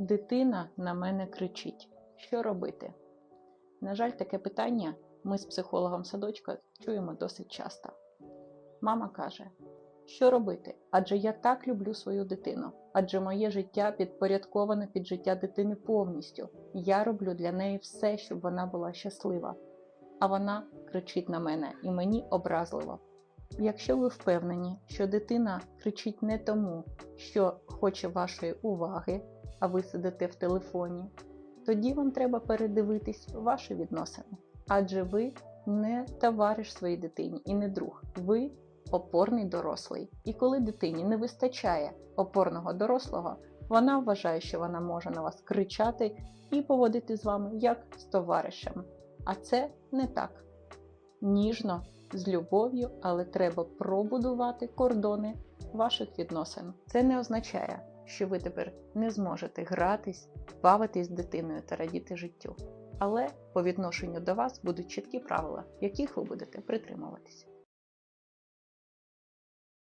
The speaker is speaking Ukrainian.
Дитина на мене кричить. Що робити? На жаль, таке питання ми з психологом садочка чуємо досить часто. Мама каже: Що робити? Адже я так люблю свою дитину, адже моє життя підпорядковане під життя дитини повністю. Я роблю для неї все, щоб вона була щаслива. А вона кричить на мене і мені образливо. Якщо ви впевнені, що дитина кричить не тому, що хоче вашої уваги, а ви сидите в телефоні, тоді вам треба передивитись ваші відносини. Адже ви не товариш своїй дитині і не друг. Ви опорний дорослий. І коли дитині не вистачає опорного дорослого, вона вважає, що вона може на вас кричати і поводити з вами як з товаришем. А це не так. Ніжно, з любов'ю, але треба пробудувати кордони ваших відносин. Це не означає, що ви тепер не зможете гратись, бавитись з дитиною та радіти життю. Але по відношенню до вас будуть чіткі правила, яких ви будете притримуватися.